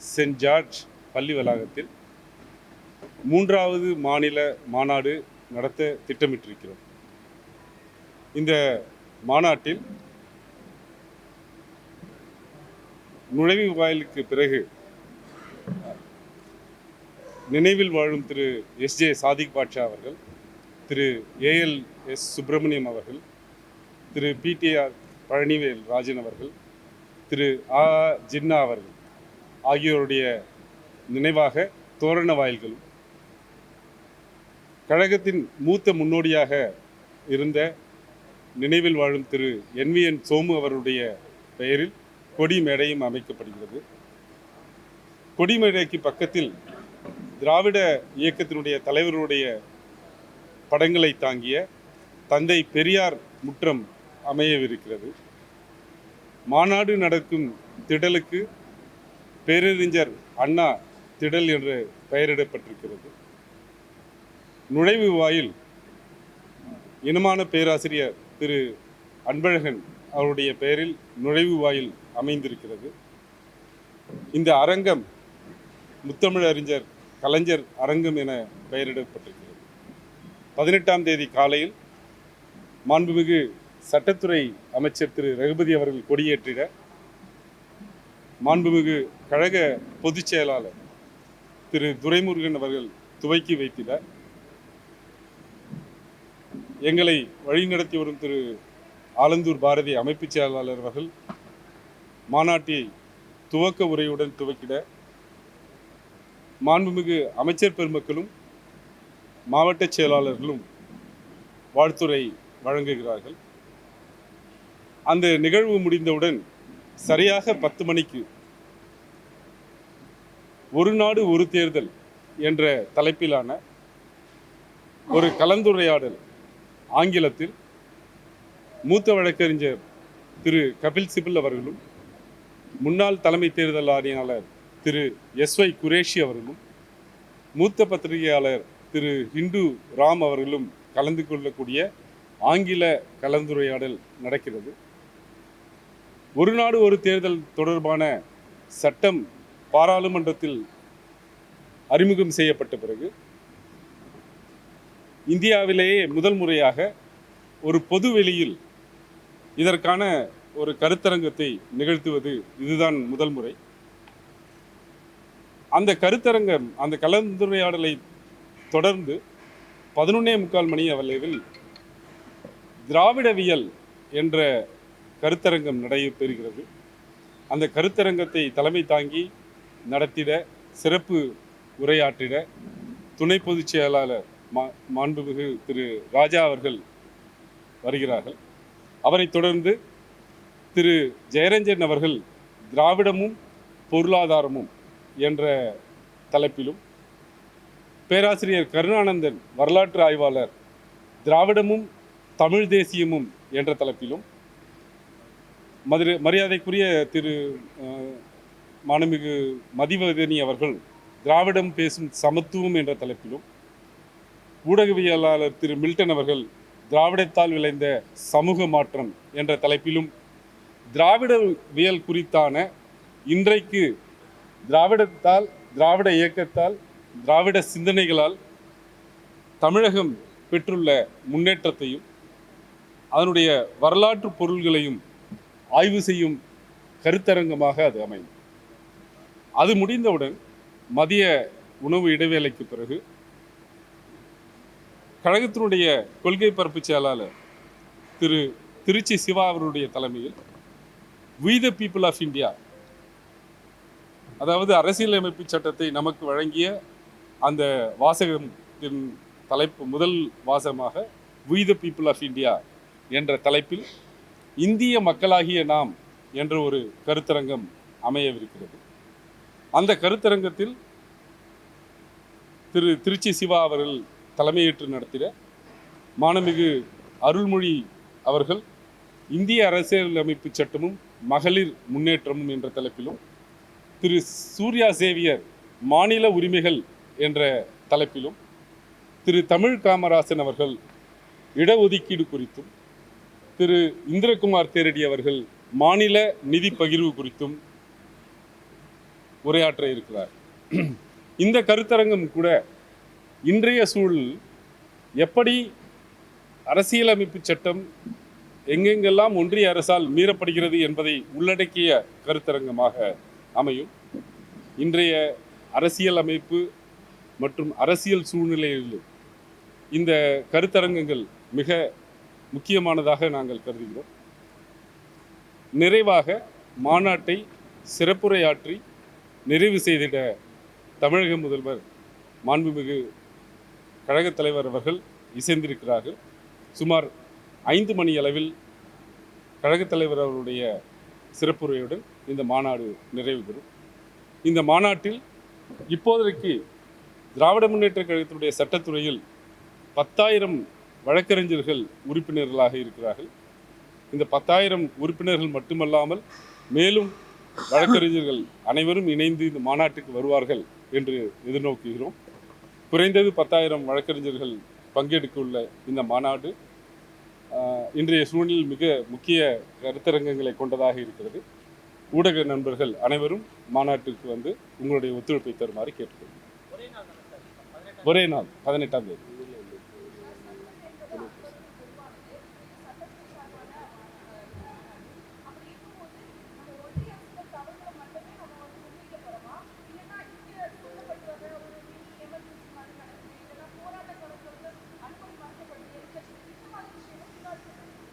Send George பள்ளி வளாகத்தில் மூன்றாவது மாநில மாநாடு நடத்த திட்டமிட்டிருக்கிறோம். இந்த மாநாட்டில் நுழைவு வாயிலுக்கு பிறகு நினைவில் வாழும் திரு எஸ் ஜே சாதிக் பாட்ஷா அவர்கள் திரு ஏஎல் எஸ் சுப்பிரமணியம் அவர்கள் திரு பிடிஆர் பழனிவேல் ராஜன் அவர்கள் திரு ஆ ஜின்னா அவர்கள் ஆகியோருடைய நினைவாக தோரண வாயில்களும் கழகத்தின் மூத்த முன்னோடியாக இருந்த நினைவில் வாழும் திரு என்விஎன் சோமு அவருடைய பெயரில் கொடி மேடையும் அமைக்கப்படுகிறது. கொடி மேடைக்கு பக்கத்தில் திராவிட இயக்கத்தினுடைய தலைவருடைய படங்களை தாங்கிய தந்தை பெரியார் முற்றம் அமையவிருக்கிறது. மாநாடு நடக்கும் திடலுக்கு பேரறிஞர் அண்ணா திடல் என்று பெயரிடப்பட்டிருக்கிறது. நுழைவு வாயில் இனமான பேராசிரியர் திரு அன்பழகன் அவருடைய பெயரில் நுழைவு வாயில் அமைந்திருக்கிறது. இந்த அரங்கம் முத்தமிழ் அறிஞர் கலைஞர் அரங்கம் என பெயரிடப்பட்டிருக்கிறது. பதினெட்டாம் தேதி காலையில் மாண்புமிகு சட்டத்துறை அமைச்சர் திரு. ரகுபதி அவர்கள் கொடியேற்றிட மாண்புமிகு கழக பொதுச் செயலாளர் திரு. துரைமுருகன் அவர்கள் துவக்கி வைத்திட எங்களை வழிநடத்தி வரும் திரு. ஆலந்தூர் பாரதி அமைப்புச் செயலாளர் அவர்கள் மாநாட்டை துவக்க உரையுடன் துவக்கிட மாண்புமிகு அமைச்சர் பெருமக்களும் மாவட்ட செயலாளர்களும் வாழ்த்துரை வழங்குகிறார்கள். அந்த நிகழ்வு முடிந்தவுடன் சரியாக பத்து மணிக்கு ஒரு நாடு ஒரு தேர்தல் என்ற தலைப்பிலான ஒரு கலந்துரையாடல் ஆங்கிலத்தில் மூத்த வழக்கறிஞர் திரு கபில் சிபில் அவர்களும் முன்னாள் தலைமை தேர்தல் ஆணையாளர் திரு எஸ் ஒய் குரேஷி அவர்களும் மூத்த பத்திரிகையாளர் திரு ஹிந்து ராம் அவர்களும் கலந்து கொள்ளக்கூடிய ஆங்கில கலந்துரையாடல் நடக்கிறது. ஒரு நாடு ஒரு தேர்தல் தொடர்பான சட்டம் பாராளுமன்றத்தில் அறிமுகம் செய்யப்பட்ட பிறகு இந்தியாவிலேயே முதல் முறையாக ஒரு பொது வெளியில் இதற்கான ஒரு கருத்தரங்கத்தை நிகழ்த்துவது இதுதான் முதல் முறை. அந்த கருத்தரங்கம் அந்த கலந்துரையாடலை தொடர்ந்து பதினொன்னே முக்கால் மணி அளவில் திராவிடவியல் என்ற கருத்தரங்கம் நடைபெறுகிறது அந்த கருத்தரங்கத்தை தலைமை தாங்கி நடத்திட சிறப்பு உரையாற்றிட துணை பொதுச் செயலாளர் மா மாண்புமிகு திரு ராஜா அவர்கள் வருகிறார்கள். அவரைத் தொடர்ந்து திரு ஜெயரஞ்சன் அவர்கள் திராவிடமும் பொருளாதாரமும் என்ற தலைப்பிலும் பேராசிரியர் கருணானந்தன் வரலாற்று ஆய்வாளர் திராவிடமும் தமிழ் தேசியமும் என்ற தலைப்பிலும் மதுரை மரியாதைக்குரிய திரு அஹ், மாண்புமிகு மதிவதனி அவர்கள் திராவிடம் பேசும் சமத்துவம் என்ற தலைப்பிலும் ஊடகவியலாளர் திரு மில்டன் அவர்கள் திராவிடத்தால் விளைந்த சமூக மாற்றம் என்ற தலைப்பிலும் திராவிடவியல் குறித்தான இன்றைக்கு திராவிடத்தால் திராவிட இயக்கத்தால் திராவிட சிந்தனைகளால் தமிழகம் பெற்றுள்ள முன்னேற்றத்தையும் அதனுடைய வரலாற்று பொருள்களையும் ஆய்வு செய்யும் கருத்தரங்கமாக அது அமையும். அது முடிந்தவுடன் மதிய உணவு இடைவேளைக்கு பிறகு கழகத்தினுடைய கொள்கை பரப்பு செயலாளர் திரு திருச்சி சிவா அவருடைய தலைமையில் we the people of India அதாவது அரசியலமைப்பு சட்டத்தை நமக்கு வழங்கிய அந்த வாசகத்தின் தலைப்பு முதல் வாசகமாக we the people of India என்ற தலைப்பில் இந்திய மக்களாகிய நாம் என்ற ஒரு கருத்தரங்கம் அமையவிருக்கிறது. அந்த கருத்தரங்கத்தில் திரு திருச்சி சிவா அவர்கள் தலைமையேற்று நடத்திட மாணமிகு அருள்மொழி அவர்கள் இந்திய அரசியலமைப்பு சட்டமும் மகளிர் முன்னேற்றமும் என்ற தலைப்பிலும் திரு சூர்யா சேவியர் மாநில உரிமைகள் என்ற தலைப்பிலும் திரு தமிழ் காமராசன் அவர்கள் இடஒதுக்கீடு குறித்தும் திரு இந்திரகுமார் தேரடி அவர்கள் மாநில நிதி பகிர்வு குறித்தும் உரையாற்ற இருக்கிறார். இந்த கருத்தரங்கம் கூட இன்றைய சூழல் எப்படி அரசியலமைப்பு சட்டம் எங்கெங்கெல்லாம் ஒன்றிய அரசால் மீறப்படுகிறது என்பதை உள்ளடக்கிய கருத்தரங்கமாக அமையும். இன்றைய அரசியலமைப்பு மற்றும் அரசியல் சூழ்நிலையில் இந்த கருத்தரங்கங்கள் மிக முக்கியமானதாக நாங்கள் கருதுகிறோம். நிறைவாக மாநாட்டை சிறப்புரையாற்றி நிறைவு செய்திட தமிழக முதல்வர் மாண்புமிகு கழகத் தலைவர் அவர்கள் இசைந்திருக்கிறார்கள். சுமார் ஐந்து மணி அளவில் கழகத் தலைவர் அவருடைய சிறப்புரையுடன் இந்த மாநாடு நிறைவு பெறும். இந்த மாநாட்டில் இப்போதைக்கு திராவிட முன்னேற்ற கழகத்தினுடைய சட்டத்துறையில் பத்தாயிரம் வழக்கறிஞர்கள் உறுப்பினர்களாக இருக்கிறார்கள். இந்த பத்தாயிரம் உறுப்பினர்கள் மட்டுமல்லாமல் மேலும் வழக்கறிஞர்கள் அனைவரும் இணைந்து இந்த மாநாட்டுக்கு வருவார்கள் என்று எதிர்நோக்குகிறோம். குறைந்தது பத்தாயிரம் வழக்கறிஞர்கள் பங்கெடுக்க உள்ள இந்த மாநாடு இன்றைய சூழலில் மிக முக்கிய கருத்தரங்கங்களை கொண்டதாக இருக்கிறது. ஊடக நண்பர்கள் அனைவரும் மாநாட்டிற்கு வந்து உங்களுடைய ஒத்துழைப்பை தருமாறு கேட்டுக்கொள்கிறேன் ஒரே நாள் பதினெட்டாம் தேதி.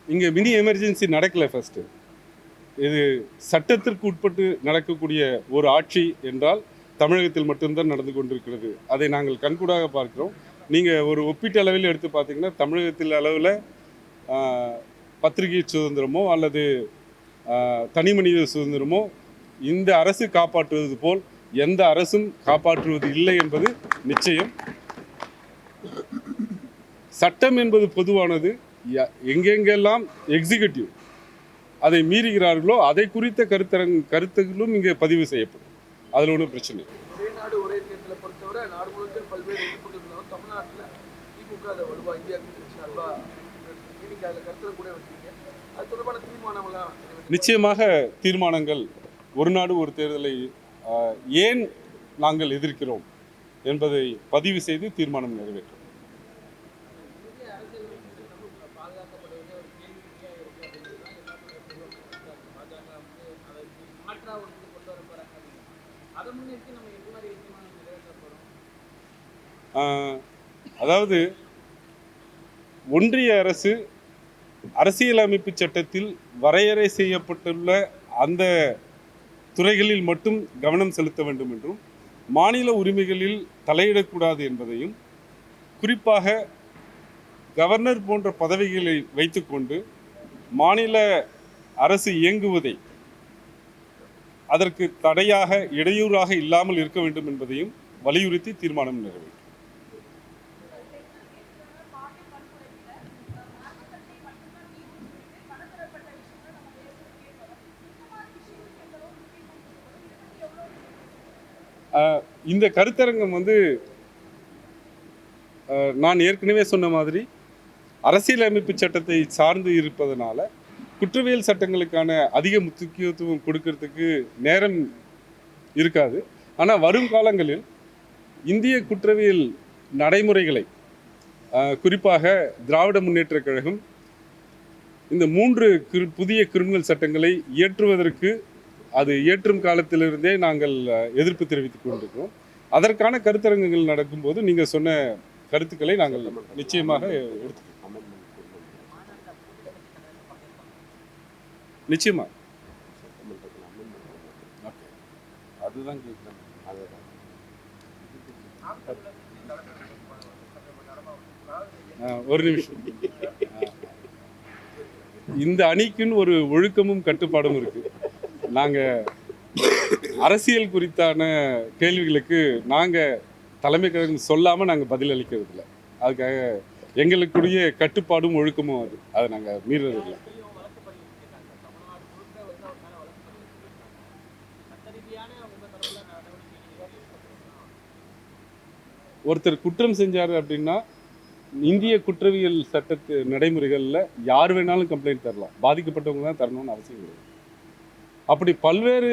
இங்கே மினி எமர்ஜென்சி நடக்கல ஃபர்ஸ்ட் இது சட்டத்திற்கு உட்பட்டு நடக்கக்கூடிய ஒரு ஆட்சி என்றால் தமிழகத்தில் மட்டும்தான் நடந்து கொண்டிருக்கிறது. அதை நாங்கள் கண்கூடாக பார்க்கிறோம். நீங்கள் ஒரு ஒப்பீட்டு அளவில் எடுத்து பார்த்தீங்கன்னா தமிழகத்தில் அளவில் பத்திரிகை சுதந்திரமோ அல்லது தனி மனித சுதந்திரமோ இந்த அரசு காப்பாற்றுவது போல் எந்த அரசும் காப்பாற்றுவது இல்லை என்பது நிச்சயம். சட்டம் என்பது பொதுவானது. எங்கெங்கெல்லாம் எக்ஸிகியூட்டிவ் அதை மீறுகிறார்களோ அதை குறித்த கருத்தரங் கருத்துகளும் இங்கே பதிவு செய்யப்படும். அதில் ஒன்றும் பிரச்சனை நிச்சயமாக தீர்மானங்கள் ஒரு நாடு ஒரு தேர்தலை ஏன் நாங்கள் எதிர்க்கிறோம் என்பதை பதிவு செய்து தீர்மானம் நிறைவேற்றும். அதாவது ஒன்றிய அரசு அரசியலமைப்பு சட்டத்தில் வரையறை செய்யப்பட்டுள்ள அந்த துறைகளில் மட்டும் கவனம் செலுத்த வேண்டும் என்றும் மாநில உரிமைகளில் தலையிடக்கூடாது என்பதையும் குறிப்பாக கவர்னர் போன்ற பதவிகளை வைத்துக்கொண்டு மாநில அரசு இயங்குவதை அதற்கு தடையாக இடையூறாக இல்லாமல் இருக்க வேண்டும் என்பதையும் வலியுறுத்தி தீர்மானம் நிறைவேற்றும். இந்த கருத்தரங்கம் வந்து நான் ஏற்கனவே சொன்ன மாதிரி அரசியலமைப்பு சட்டத்தை சார்ந்து இருப்பதனால குற்றவியல் சட்டங்களுக்கான அதிக முக்கியத்துவம் கொடுக்கறதுக்கு நேரம் இருக்காது. ஆனால் வரும் காலங்களில் இந்திய குற்றவியல் நடைமுறைகளை குறிப்பாக திராவிட முன்னேற்ற கழகம் இந்த மூன்று கிரு புதிய கிரிமினல் சட்டங்களை இயற்றுவதற்கு அது இயற்றும் காலத்திலிருந்தே நாங்கள் எதிர்ப்பு தெரிவித்துக் கொண்டிருக்கிறோம். அதற்கான கருத்தரங்குகள் நடக்கும்போது நீங்கள் சொன்ன கருத்துக்களை நாங்கள் நிச்சயமாக எடுத்துக்கிறோம் நிச்சயமா. அதுதான் கேட்குறேன் ஒரு நிமிஷம். இந்த அணிக்குன்னு ஒரு ஒழுக்கமும் கட்டுப்பாடும் இருக்கு. நாங்க அரசியல் குறித்தான கேள்விகளுக்கு நாங்க தலைமை கழகம் சொல்லாம நாங்க பதில் அளிக்கிறது இல்லை அதுக்காக எங்களுக்குரிய கட்டுப்பாடும் ஒழுக்கமும் அது. அதை நாங்க மீறுறது இல்லை ஒருத்தர் குற்றம் செஞ்சார் அப்படின்னா இந்திய குற்றவியல் சட்டத்து நடைமுறைகளில் யார் வேணாலும் கம்ப்ளைண்ட் தரலாம். பாதிக்கப்பட்டவங்க தான் தரணும்னு அவசியம் கிடையாது அப்படி பல்வேறு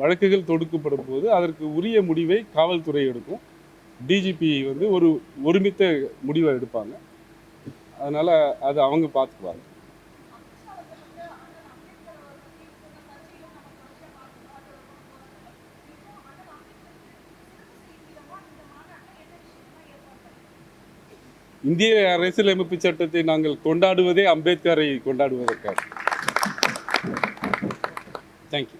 வழக்குகள் தொடுக்கப்படும் போது அதற்கு உரிய முடிவை காவல்துறை எடுக்கும். டிஜிபி வந்து ஒரு ஒருமித்த முடிவை எடுப்பாங்க. அதனால் அது அவங்க பார்த்துக்குவாங்க. இந்திய அரசியலமைப்பு சட்டத்தை நாங்கள் கொண்டாடுவதே அம்பேத்கரை கொண்டாடுவதற்காக. தேங்க்யூ